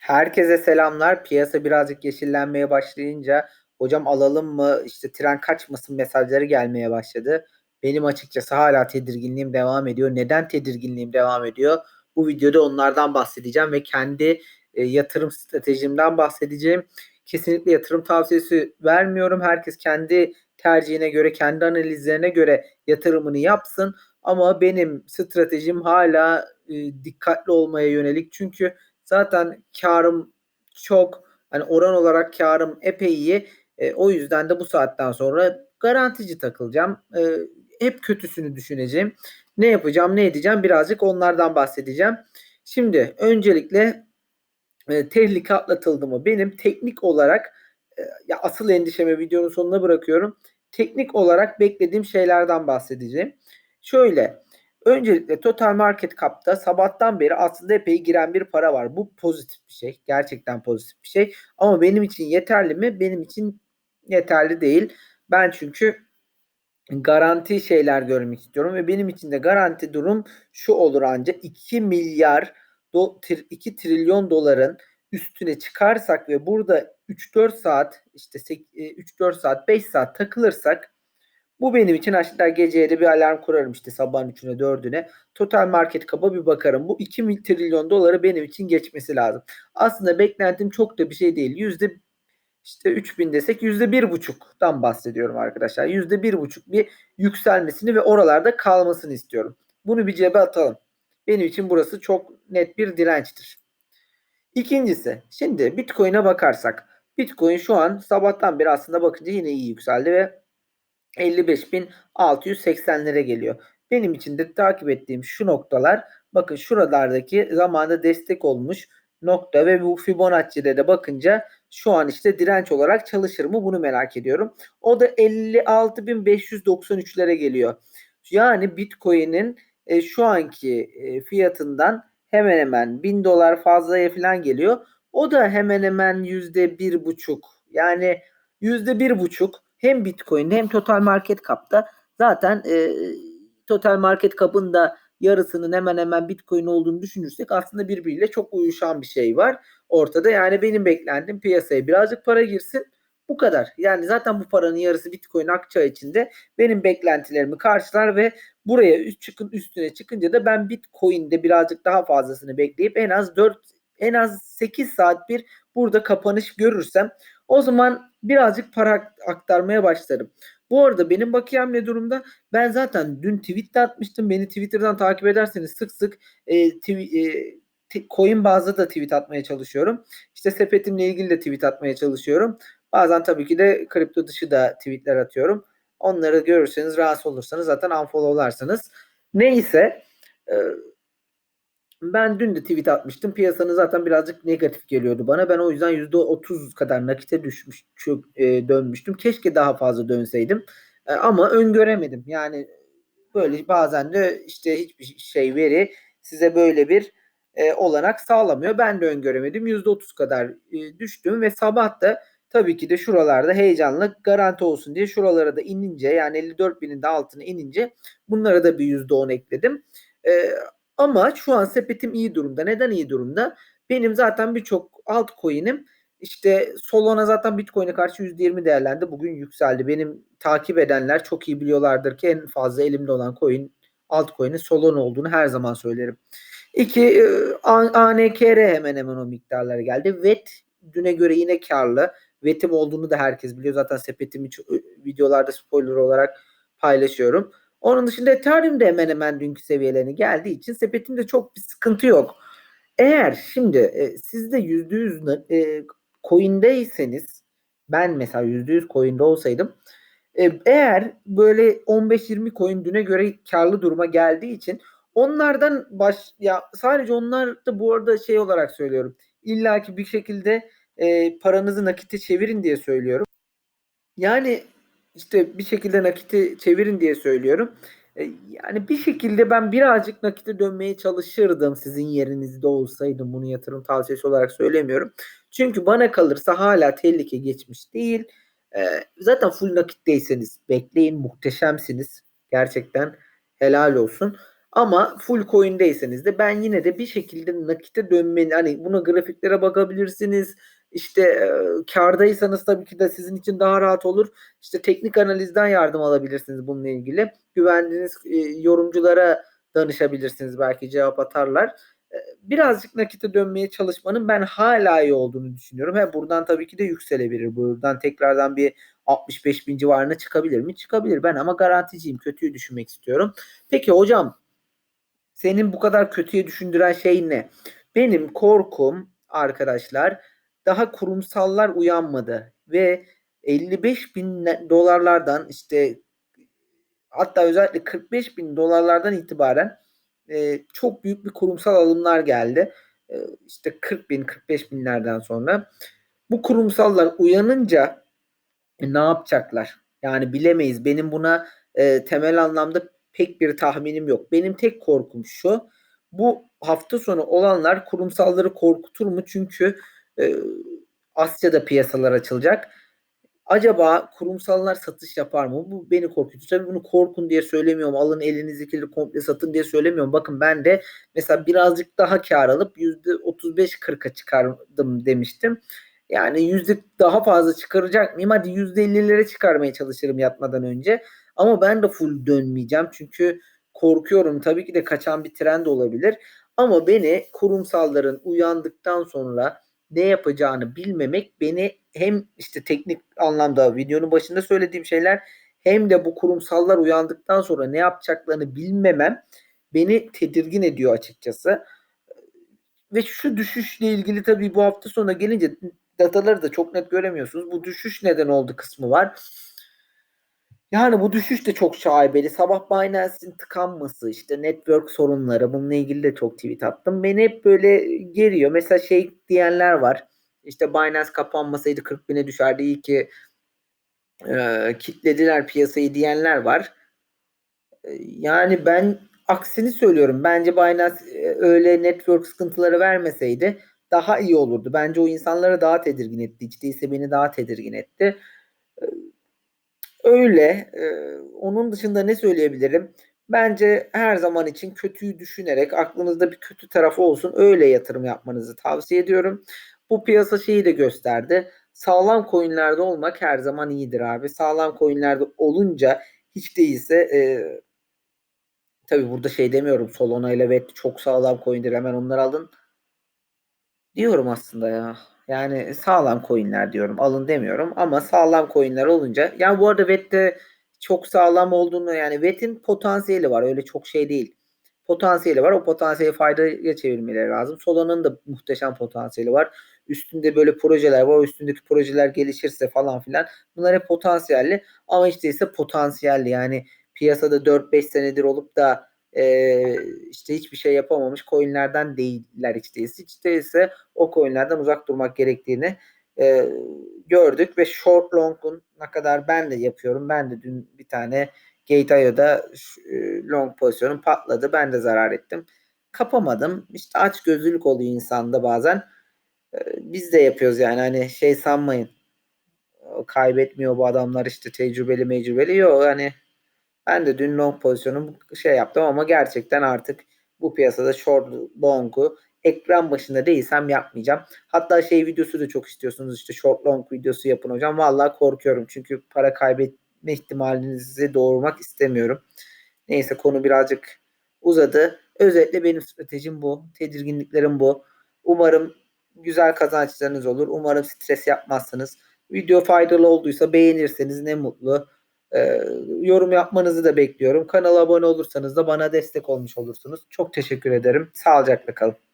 Herkese selamlar. Piyasa birazcık yeşillenmeye başlayınca hocam alalım mı işte tren kaçmasın mesajları gelmeye başladı. Benim açıkçası hala tedirginliğim devam ediyor. Neden tedirginliğim devam ediyor? Bu videoda onlardan bahsedeceğim ve kendi e, yatırım stratejimden bahsedeceğim. Kesinlikle yatırım tavsiyesi vermiyorum. Herkes kendi tercihine göre, kendi analizlerine göre yatırımını yapsın. Ama benim stratejim hala e, dikkatli olmaya yönelik. Çünkü Zaten karım çok hani oran olarak karım epey iyi. E, o yüzden de bu saatten sonra garantici takılacağım. E, hep kötüsünü düşüneceğim. Ne yapacağım, ne edeceğim birazcık onlardan bahsedeceğim. Şimdi öncelikle e, tehlike atlatıldı mı? Benim teknik olarak e, ya asıl endişeme videonun sonuna bırakıyorum. Teknik olarak beklediğim şeylerden bahsedeceğim. Şöyle Öncelikle Total Market Cap'ta sabahtan beri aslında epey giren bir para var. Bu pozitif bir şey. Gerçekten pozitif bir şey. Ama benim için yeterli mi? Benim için yeterli değil. Ben çünkü garanti şeyler görmek istiyorum ve benim için de garanti durum şu olur ancak 2 milyar 2 trilyon doların üstüne çıkarsak ve burada 3-4 saat işte 3-4 e, saat 5 saat takılırsak bu benim için aşağıda geceye de bir alarm kurarım işte sabahın 3'üne 4'üne. Total market kaba bir bakarım. Bu 2 trilyon doları benim için geçmesi lazım. Aslında beklentim çok da bir şey değil. Yüzde işte 3000 desek yüzde bir buçuktan bahsediyorum arkadaşlar. Yüzde bir buçuk bir yükselmesini ve oralarda kalmasını istiyorum. Bunu bir cebe atalım. Benim için burası çok net bir dirençtir. İkincisi şimdi Bitcoin'e bakarsak. Bitcoin şu an sabahtan beri aslında bakınca yine iyi yükseldi ve 55.680'lere geliyor. Benim için de takip ettiğim şu noktalar bakın şuralardaki zamanda destek olmuş nokta ve bu Fibonacci'de de bakınca şu an işte direnç olarak çalışır mı bunu merak ediyorum. O da 56.593'lere geliyor. Yani Bitcoin'in e, şu anki e, fiyatından hemen hemen 1000 dolar fazlaya falan geliyor. O da hemen hemen yüzde bir buçuk yani yüzde bir buçuk hem Bitcoin'de hem Total Market Cap'ta zaten e, Total Market Cap'ın da yarısının hemen hemen Bitcoin olduğunu düşünürsek aslında birbiriyle çok uyuşan bir şey var ortada. Yani benim beklentim piyasaya birazcık para girsin. Bu kadar. Yani zaten bu paranın yarısı Bitcoin akacağı için de benim beklentilerimi karşılar ve buraya üst çıkın üstüne çıkınca da ben Bitcoin'de birazcık daha fazlasını bekleyip en az 4 en az 8 saat bir burada kapanış görürsem o zaman birazcık para aktarmaya başlarım. Bu arada benim bakiyem ne durumda? Ben zaten dün tweet de atmıştım. Beni Twitter'dan takip ederseniz sık sık e, tw- e, coin bazlı da tweet atmaya çalışıyorum. İşte sepetimle ilgili de tweet atmaya çalışıyorum. Bazen tabii ki de kripto dışı da tweetler atıyorum. Onları görürseniz rahatsız olursanız zaten unfollowlarsınız. Neyse e, ben dün de tweet atmıştım. Piyasanın zaten birazcık negatif geliyordu bana. Ben o yüzden %30 kadar nakite düşmüş, çok, e, dönmüştüm. Keşke daha fazla dönseydim. E, ama öngöremedim. Yani böyle bazen de işte hiçbir şey veri size böyle bir e, olanak sağlamıyor. Ben de öngöremedim. %30 kadar e, düştüm ve sabah da tabii ki de şuralarda heyecanlı garanti olsun diye şuralara da inince yani 54 binin de altına inince bunlara da bir %10 ekledim. E, ama şu an sepetim iyi durumda. Neden iyi durumda? Benim zaten birçok altcoin'im işte Solana zaten Bitcoin'e karşı %20 değerlendi. Bugün yükseldi. Benim takip edenler çok iyi biliyorlardır ki en fazla elimde olan coin altcoin'in Solana olduğunu her zaman söylerim. İki e, ANKR hemen hemen o miktarlara geldi. VET düne göre yine karlı. VET'im olduğunu da herkes biliyor. Zaten sepetimi videolarda spoiler olarak paylaşıyorum. Onun dışında Ethereum de hemen hemen dünkü seviyelerine geldiği için sepetimde çok bir sıkıntı yok. Eğer şimdi e, siz de %100 e, coin'deyseniz ben mesela %100 coin'de olsaydım e, eğer böyle 15-20 coin düne göre karlı duruma geldiği için onlardan baş ya sadece onlar da bu arada şey olarak söylüyorum. İlla ki bir şekilde e, paranızı nakite çevirin diye söylüyorum. Yani işte bir şekilde nakiti çevirin diye söylüyorum. E, yani bir şekilde ben birazcık nakite dönmeye çalışırdım sizin yerinizde olsaydım. Bunu yatırım tavsiyesi olarak söylemiyorum. Çünkü bana kalırsa hala tehlike geçmiş değil. E, zaten full nakitteyseniz bekleyin muhteşemsiniz. Gerçekten helal olsun. Ama full coin'deyseniz de ben yine de bir şekilde nakite dönmeni hani buna grafiklere bakabilirsiniz. İşte kardaysanız tabii ki de sizin için daha rahat olur. İşte teknik analizden yardım alabilirsiniz bununla ilgili. Güvendiğiniz yorumculara danışabilirsiniz belki cevap atarlar. Birazcık nakite dönmeye çalışmanın ben hala iyi olduğunu düşünüyorum. He, buradan tabii ki de yükselebilir. Buradan tekrardan bir 65 bin civarına çıkabilir mi? Çıkabilir ben ama garanticiyim. Kötüyü düşünmek istiyorum. Peki hocam senin bu kadar kötüye düşündüren şey ne? Benim korkum arkadaşlar daha kurumsallar uyanmadı ve 55 bin dolarlardan işte hatta özellikle 45 bin dolarlardan itibaren e, çok büyük bir kurumsal alımlar geldi. E, işte 40 bin 45 binlerden sonra bu kurumsallar uyanınca e, ne yapacaklar? Yani bilemeyiz. Benim buna e, temel anlamda pek bir tahminim yok. Benim tek korkum şu. Bu hafta sonu olanlar kurumsalları korkutur mu? Çünkü e, Asya'da piyasalar açılacak. Acaba kurumsallar satış yapar mı? Bu beni korkutuyor. Tabii bunu korkun diye söylemiyorum. Alın elinizdekileri komple satın diye söylemiyorum. Bakın ben de mesela birazcık daha kar alıp %35-40'a çıkardım demiştim. Yani yüzde daha fazla çıkaracak mıyım? Hadi yüzde 50'lere çıkarmaya çalışırım yatmadan önce. Ama ben de full dönmeyeceğim. Çünkü korkuyorum. Tabii ki de kaçan bir trend olabilir. Ama beni kurumsalların uyandıktan sonra ne yapacağını bilmemek beni hem işte teknik anlamda videonun başında söylediğim şeyler hem de bu kurumsallar uyandıktan sonra ne yapacaklarını bilmemem beni tedirgin ediyor açıkçası. Ve şu düşüşle ilgili tabii bu hafta sonuna gelince dataları da çok net göremiyorsunuz. Bu düşüş neden oldu kısmı var. Yani bu düşüş de çok şaibeli. Sabah Binance'in tıkanması, işte network sorunları bununla ilgili de çok tweet attım. Beni hep böyle geriyor. Mesela şey diyenler var. İşte Binance kapanmasaydı 40 bine düşerdi. İyi ki e, kitlediler piyasayı diyenler var. E, yani ben aksini söylüyorum. Bence Binance e, öyle network sıkıntıları vermeseydi daha iyi olurdu. Bence o insanları daha tedirgin etti. Hiç değilse beni daha tedirgin etti. E, öyle. E, onun dışında ne söyleyebilirim? Bence her zaman için kötüyü düşünerek aklınızda bir kötü tarafı olsun öyle yatırım yapmanızı tavsiye ediyorum. Bu piyasa şeyi de gösterdi. Sağlam coinlerde olmak her zaman iyidir abi. Sağlam coinlerde olunca hiç değilse e, tabi burada şey demiyorum Solana ile VET çok sağlam coindir hemen onları alın. Diyorum aslında ya. Yani sağlam coinler diyorum. Alın demiyorum ama sağlam coinler olunca yani bu arada VET'te çok sağlam olduğunu yani VET'in potansiyeli var. Öyle çok şey değil. Potansiyeli var. O potansiyeli faydaya çevirmeleri lazım. Solana'nın da muhteşem potansiyeli var. Üstünde böyle projeler var. O üstündeki projeler gelişirse falan filan. Bunlar hep potansiyelli. Ama işte ise potansiyelli. Yani piyasada 4-5 senedir olup da e, işte hiçbir şey yapamamış coinlerden değiller hiç değilse. Hiç değilse o coinlerden uzak durmak gerektiğini e, gördük ve short long'un ne kadar ben de yapıyorum. Ben de dün bir tane Gate.io'da long pozisyonum patladı. Ben de zarar ettim. Kapamadım. İşte aç gözlülük oluyor insanda bazen. Biz de yapıyoruz yani hani şey sanmayın. Kaybetmiyor bu adamlar işte tecrübeli mecrübeli. Yok hani ben de dün long pozisyonu şey yaptım ama gerçekten artık bu piyasada short long'u ekran başında değilsem yapmayacağım. Hatta şey videosu da çok istiyorsunuz işte short long videosu yapın hocam. Vallahi korkuyorum çünkü para kaybetme ihtimalinizi doğurmak istemiyorum. Neyse konu birazcık uzadı. Özetle benim stratejim bu. Tedirginliklerim bu. Umarım güzel kazançlarınız olur. Umarım stres yapmazsınız. Video faydalı olduysa beğenirseniz ne mutlu. Ee, yorum yapmanızı da bekliyorum. Kanala abone olursanız da bana destek olmuş olursunuz. Çok teşekkür ederim. Sağlıcakla kalın.